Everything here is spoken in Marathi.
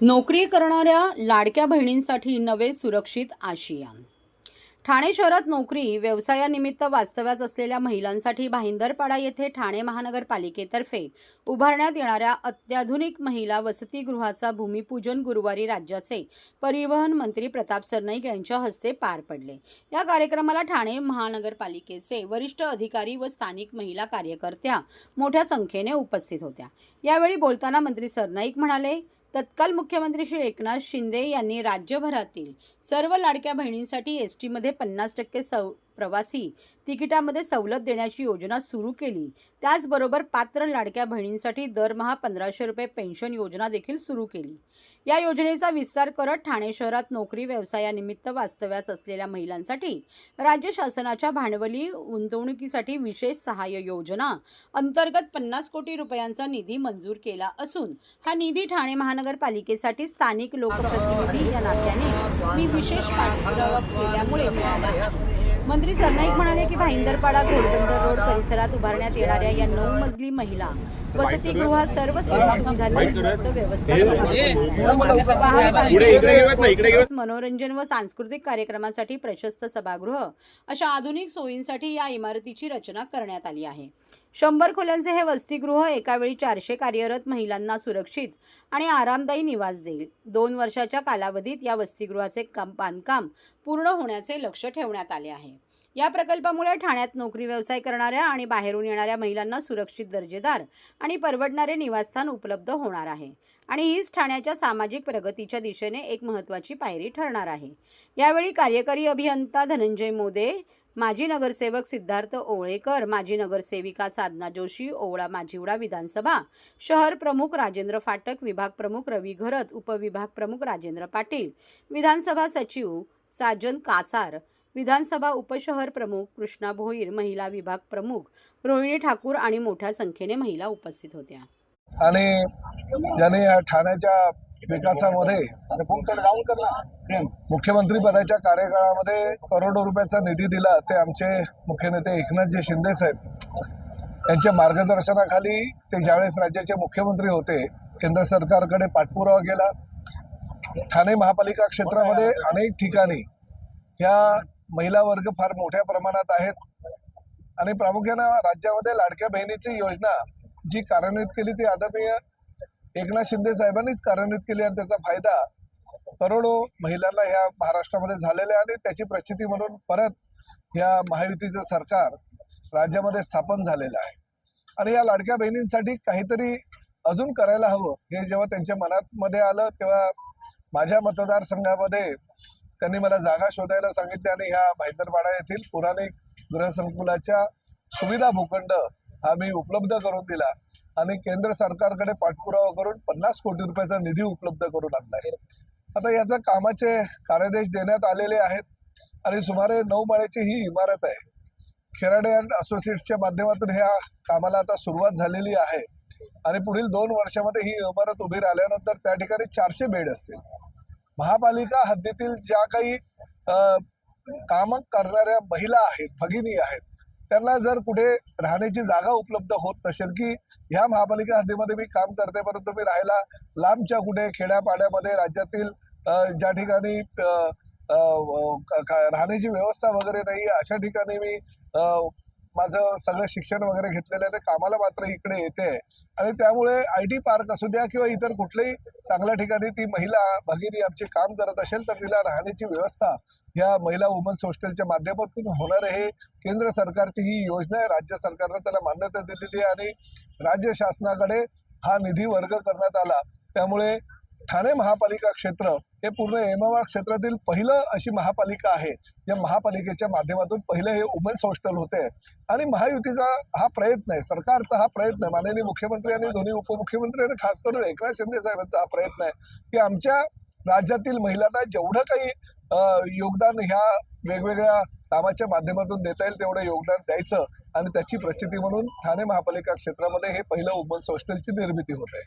नोकरी करणाऱ्या लाडक्या बहिणींसाठी नवे सुरक्षित आशिया ठाणे शहरात नोकरी व्यवसायानिमित्त वास्तव्यास असलेल्या महिलांसाठी भाईंदरपाडा येथे ठाणे महानगरपालिकेतर्फे उभारण्यात येणाऱ्या अत्याधुनिक महिला वसतिगृहाचा भूमिपूजन गुरुवारी राज्याचे परिवहन मंत्री प्रताप सरनाईक यांच्या हस्ते पार पडले. या कार्यक्रमाला ठाणे महानगरपालिकेचे वरिष्ठ अधिकारी व स्थानिक महिला कार्यकर्त्या मोठ्या संख्येने उपस्थित होत्या. यावेळी बोलताना मंत्री सरनाईक म्हणाले तत्काल मुख्यमंत्री श्री एकनाथ शिंदे यांनी राज्यभरातील सर्व लाडक्या बहिणींसाठी एस टीमध्ये पन्नास टक्के सव प्रवासी तिकिटामध्ये सवलत देण्याची योजना सुरू केली. त्याचबरोबर पात्र लाडक्या बहिणींसाठी दरमहा पंधराशे रुपये पेन्शन योजना देखील सुरू केली. या योजनेचा विस्तार करत ठाणे शहरात नोकरी व्यवसायानिमित्त वास्तव्यास असलेल्या महिलांसाठी राज्य शासनाच्या भांडवली गुंतवणुकीसाठी विशेष सहाय्य योजना अंतर्गत पन्नास कोटी रुपयांचा निधी मंजूर केला असून हा निधी ठाणे महानगरपालिकेसाठी स्थानिक लोकप्रतिनिधी या नात्याने मी विशेष पाठपुरावा केल्यामुळे मिळाला आहे. मंत्री सरनाईक म्हणाले की भाईंदरपाडा घोडबंदर रोड परिसरात उभारण्यात येणाऱ्या या नऊ मजली महिला वसतिगृहात सर्व सोयीसुविधांनी युक्त व्यवस्था करण्यात इकडे इकडे घेऊयात ना इकडे घेऊयात. मनोरंजन व सांस्कृतिक कार्यक्रमासाठी प्रशस्त सभागृह अशा आधुनिक सोयींसाठी या इमारतीची रचना करण्यात आली आहे. शंभर खोल्यांचे हे वसतिगृह एकावेळी चारशे कार्यरत महिलांना सुरक्षित आणि आरामदायी निवास देईल. दोन वर्षाच्या कालावधीत या वसतिगृहाचे काम बांधकाम पूर्ण होण्याचे लक्ष ठेवण्यात आले आहे. या प्रकल्पामुळे ठाण्यात नोकरी व्यवसाय करणाऱ्या आणि बाहेरून येणाऱ्या महिलांना सुरक्षित दर्जेदार आणि परवडणारे निवासस्थान उपलब्ध होणार आहे आणि हीच ठाण्याच्या सामाजिक प्रगतीच्या दिशेने एक महत्त्वाची पायरी ठरणार आहे. यावेळी कार्यकारी अभियंता धनंजय मोदे माजी नगरसेवक सिद्धार्थ ओवळेकर माजी नगरसेविका साधना जोशी ओवळा माजिवडा विधानसभा शहर प्रमुख राजेंद्र फाटक विभाग प्रमुख रवी घरत उपविभाग प्रमुख राजेंद्र पाटील विधानसभा सचिव साजन कासार विधानसभा उपशहर प्रमुख कृष्णा भोईर महिला विभाग प्रमुख रोहिणी ठाकूर आणि मोठ्या संख्येने महिला उपस्थित होत्या. आणि ज्याने ठाण्याच्या विकासामध्ये मुख्यमंत्री पदाच्या कार्यकाळामध्ये करोडो रुपयाचा निधी दिला. ते आमचे मुख्य नेते एकनाथजी शिंदे साहेब. यांच्या मार्गदर्शनाखाली ते ज्यावेळेस राज्याचे मुख्यमंत्री होते केंद्र सरकारकडे पाठपुरावा केला ठाणे महापालिका क्षेत्रामध्ये अनेक ठिकाणी ह्या महिला वर्ग फार मोठ्या प्रमाणात आहेत. आणि प्रामुख्यानं राज्यामध्ये लाडक्या बहिणीची योजना जी कार्यान्वित केली ती आदरणीय एकनाथ शिंदे साहेबांनीच कार्यान्वित केली आणि त्याचा फायदा करोडो महिलांना ह्या महाराष्ट्रामध्ये झालेला आहे आणि त्याची प्रचिती म्हणून परत ह्या महायुतीचं सरकार राज्यामध्ये स्थापन झालेलं आहे. आणि या लाडक्या बहिणींसाठी काहीतरी अजून करायला हवं हे जेव्हा त्यांच्या मनात मध्ये आलं तेव्हा माझ्या मतदारसंघामध्ये त्यांनी मला जागा शोधायला सांगितली आणि ह्या भाईंदरपाडा येथील पुराणिक गृहसंकुलाच्या सुविधा भूखंड हा मी उपलब्ध करून दिला. आणि केंद्र सरकारकडे पाठपुरावा करून पन्नास कोटी रुपयाचा निधी उपलब्ध करून आणलाय. आता याचा कामाचे कार्यादेश देण्यात आलेले आहेत आणि सुमारे नऊ माळ्याची ही इमारत आहे. खेराडे अँड असोसिएट्सच्या माध्यमातून ह्या कामाला आता सुरुवात झालेली आहे आणि पुढील दोन वर्षामध्ये ही इमारत उभी राहिल्यानंतर त्या ठिकाणी चारशे बेड असतील. महापालिका हद्दीतील ज्या काही काम करणाऱ्या महिला आहेत भगिनी आहेत त्यांना जर कुठे राहण्याची जागा उपलब्ध होत नसेल की ह्या महापालिका हद्दीमध्ये मी काम करते परंतु मी राहायला लांबच्या कुठे खेड्यापाड्यामध्ये राज्यातील ज्या ठिकाणी राहण्याची व्यवस्था वगैरे नाही अशा ठिकाणी मी माझं सगळं शिक्षण वगैरे घेतलेलं आहे ते कामाला मात्र इकडे येते. आणि त्यामुळे आय टी पार्क असू द्या किंवा इतर कुठल्याही चांगल्या ठिकाणी ती महिला भगिनी आमची काम करत असेल तर तिला राहण्याची व्यवस्था या महिला वुमन्स हॉस्टेलच्या माध्यमातून होणार आहे. केंद्र सरकारची ही योजना आहे राज्य सरकारनं त्याला मान्यता दिलेली आहे आणि राज्य शासनाकडे हा निधी वर्ग करण्यात आला. त्यामुळे ठाणे महापालिका क्षेत्र हे पूर्ण एमआर क्षेत्रातील पहिलं अशी महापालिका आहे. या महापालिकेच्या माध्यमातून पहिलं हे वुमन्स हॉस्टेल होते. आणि महायुतीचा हा प्रयत्न आहे सरकारचा हा प्रयत्न आहे माननीय मुख्यमंत्री आणि दोन्ही उपमुख्यमंत्री आणि खास करून एकनाथ शिंदे साहेबांचा हा प्रयत्न आहे की आमच्या राज्यातील महिलांना जेवढं काही योगदान ह्या वेगवेगळ्या कामाच्या माध्यमातून देता येईल तेवढं योगदान द्यायचं आणि त्याची प्रचिती म्हणून ठाणे महापालिका क्षेत्रामध्ये हे पहिलं वुमन्स हॉस्टेलची निर्मिती होत आहे.